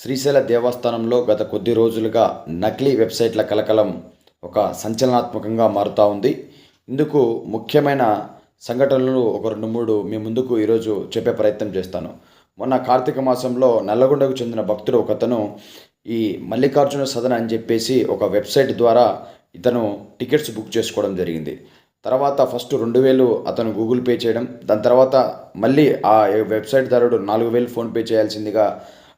శ్రీశైల దేవస్థానంలో గత కొద్ది రోజులుగా నకిలీ వెబ్సైట్ల కలకలం ఒక సంచలనాత్మకంగా మారుతూ ఉంది. ఇందుకు ముఖ్యమైన సంఘటనలు ఒక రెండు మూడు మీ ముందుకు ఈరోజు చెప్పే ప్రయత్నం చేస్తాను. మొన్న కార్తీక మాసంలో నల్లగొండకు చెందిన భక్తుడు ఒకతను ఈ మల్లికార్జున సదన అని చెప్పేసి ఒక వెబ్సైట్ ద్వారా ఇతను టికెట్స్ బుక్ చేసుకోవడం జరిగింది. తర్వాత ఫస్ట్ రెండు వేలు అతను గూగుల్ పే చేయడం దాని తర్వాత మళ్ళీ ఆ వెబ్సైట్ ధరుడు నాలుగు వేలు ఫోన్పే చేయాల్సిందిగా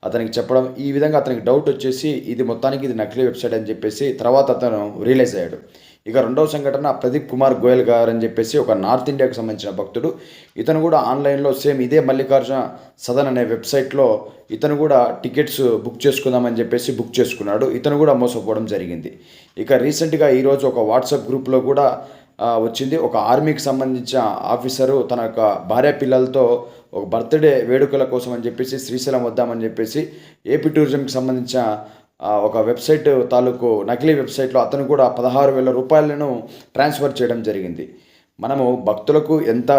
అతనికి చెప్పడం ఈ విధంగా అతనికి డౌట్ వచ్చేసి ఇది మొత్తానికి ఇది నకిలీ వెబ్సైట్ అని చెప్పేసి తర్వాత అతను రియలైజ్ అయ్యాడు. ఇక రెండవ సంఘటన ప్రదీప్ కుమార్ గోయల్ గారు అని చెప్పేసి ఒక నార్త్ ఇండియాకు సంబంధించిన భక్తుడు. ఇతను కూడా ఆన్లైన్లో సేమ్ ఇదే మల్లికార్జున సదన్ అనే వెబ్సైట్లో ఇతను కూడా టికెట్స్ బుక్ చేసుకుందామని చెప్పేసి బుక్ చేసుకున్నాడు. ఇతను కూడా మోసపోవడం జరిగింది. ఇక రీసెంట్గా ఈరోజు ఒక వాట్సాప్ గ్రూప్లో కూడా వచ్చింది. ఒక ఆర్మీకి సంబంధించిన ఆఫీసరు తన యొక్క భార్య పిల్లలతో ఒక బర్త్డే వేడుకల కోసం అని చెప్పేసి శ్రీశైలం వద్దామని చెప్పేసి ఏపీ టూరిజంకి సంబంధించిన ఒక వెబ్సైట్ తాలూకు నకిలీ వెబ్సైట్లో అతను కూడా పదహారు వేల రూపాయలను ట్రాన్స్ఫర్ చేయడం జరిగింది. మనము భక్తులకు ఎంత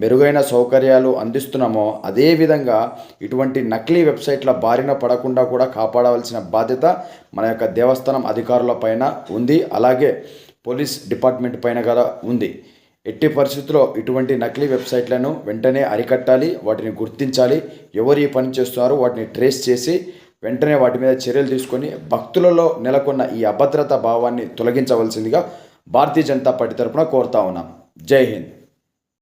మెరుగైన సౌకర్యాలు అందిస్తున్నామో అదేవిధంగా ఇటువంటి నకిలీ వెబ్సైట్ల బారిన పడకుండా కూడా కాపాడవలసిన బాధ్యత మన యొక్క దేవస్థానం అధికారుల పైన ఉంది. అలాగే పోలీస్ డిపార్ట్మెంట్ పైన కదా ఉంది. ఎట్టి పరిస్థితుల్లో ఇటువంటి నకిలీ వెబ్సైట్లను వెంటనే అరికట్టాలి వాటిని గుర్తించాలి ఎవరు ఈ పని చేస్తున్నారో వాటిని ట్రేస్ చేసి వెంటనే వాటి మీద చర్యలు తీసుకొని భక్తులలో నెలకొన్న ఈ అభద్రతా భావాన్ని తొలగించవలసిందిగా భారతీయ జనతా పార్టీ తరఫున కోరుతా ఉన్నాం. జై హింద్.